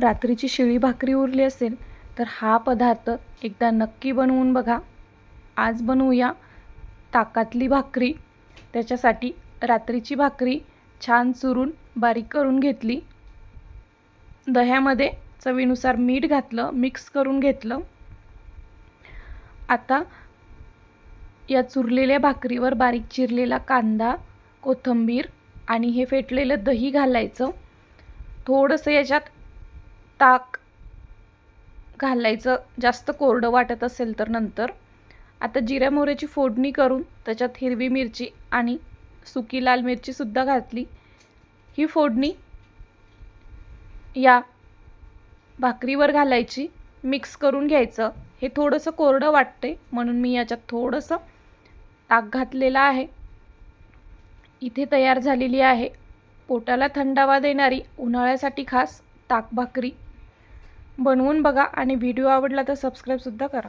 रात्रीची शिळी भाकरी उरली असेल तर हा पदार्थ एकदा नक्की बनवून बघा. आज बनवूया ताकातली भाकरी. त्याच्यासाठी रात्रीची भाकरी छान चुरून बारीक करून घेतली. दह्यामध्ये चवीनुसार मीठ घातलं मिक्स करून घेतलं. आता या चुरलेल्या भाकरीवर बारीक चिरलेला कांदा कोथिंबीर आणि हे फेटलेलं दही घालायचं. थोडंसं याच्यात ताक घालायचं जास्त कोरडं वाटत असेल तर नंतर. आता जिऱ्या मोहऱ्याची फोडणी करून त्याच्यात हिरवी मिरची आणि सुकी लाल मिरचीसुद्धा घातली. ही फोडणी या भाकरीवर घालायची. मिक्स करून घ्यायचं. हे थोडंसं कोरडं वाटते म्हणून मी याच्यात थोडंसं ताक घातलेलं आहे. इथे तयार झालेली आहे पोटाला थंडावा देणारी उन्हाळ्यासाठी खास ताक भाकरी. बनवून बघा आणि व्हिडिओ आवडला तर सबस्क्राईबसुद्धा करा.